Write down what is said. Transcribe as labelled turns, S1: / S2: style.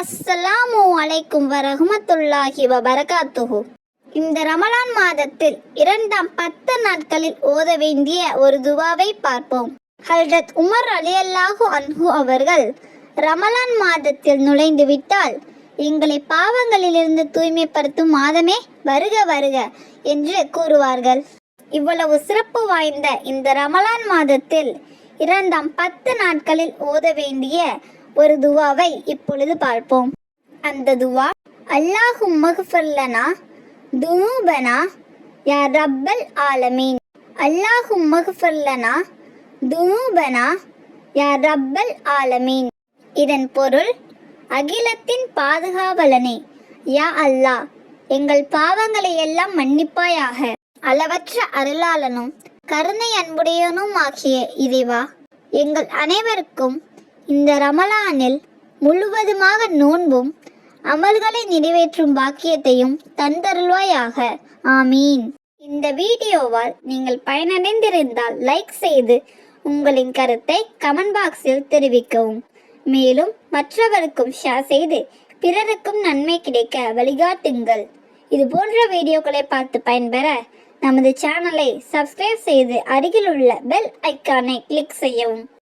S1: அஸ்ஸலாமு அலைக்கும் வரஹ்மத்துல்லாஹி வபரகாத்துஹு. இந்த ரமலான் மாதத்தில் இரண்டாம் பத்து நாட்களில் ஓத வேண்டிய ஒரு துவாவை பார்ப்போம். ஹல்ரத் உமர் அலி அல்லாஹு அன்ஹு அவர்கள் ரமலான் மாதத்தில் நுழைந்து விட்டால் எங்களை பாவங்களிலிருந்து தூய்மைப்படுத்தும் மாதமே வருக வருக என்று கூறுவார்கள். இவ்வளவு சிறப்பு வாய்ந்த இந்த ரமலான் மாதத்தில் இரண்டாம் பத்து நாட்களில் ஓத வேண்டிய ஒரு துவாவை இப்பொழுது பார்ப்போம். அந்த துவா அல்லாஹும் மகுஃபர்லனா துனூபனா யா ரப்பல் ஆலமீன். அல்லாஹும் மகுஃபர்லனா துனூபனா யா ரப்பல் ஆலமீன். இதன் பொருள் அகிலத்தின் பாதுகாவலனே யா அல்லாஹ் எங்கள் பாவங்களை எல்லாம் மன்னிப்பாயாக. அளவற்ற அருளாளனும் கருணை அன்புடையனும் ஆகிய இறைவா எங்கள் அனைவருக்கும் இந்த ரமலானில் முழுவதுமாக நோன்பும் அமல்களை நிறைவேற்றும் பாக்கியத்தையும் தந்தருள்வாயாக. ஆமீன். இந்த வீடியோவால் நீங்கள் பயனடைந்திருந்தால் லைக் செய்து உங்களின் கருத்தை கமெண்ட் பாக்ஸில் தெரிவிக்கவும். மேலும் மற்றவருக்கும் ஷேர் செய்து பிறருக்கும் நன்மை கிடைக்க வழிகாட்டுங்கள். இது போன்ற வீடியோக்களை பார்த்து பயன்பெற நமது சேனலை சப்ஸ்கிரைப் செய்து அருகில் உள்ள பெல் ஐக்கானை கிளிக் செய்யவும்.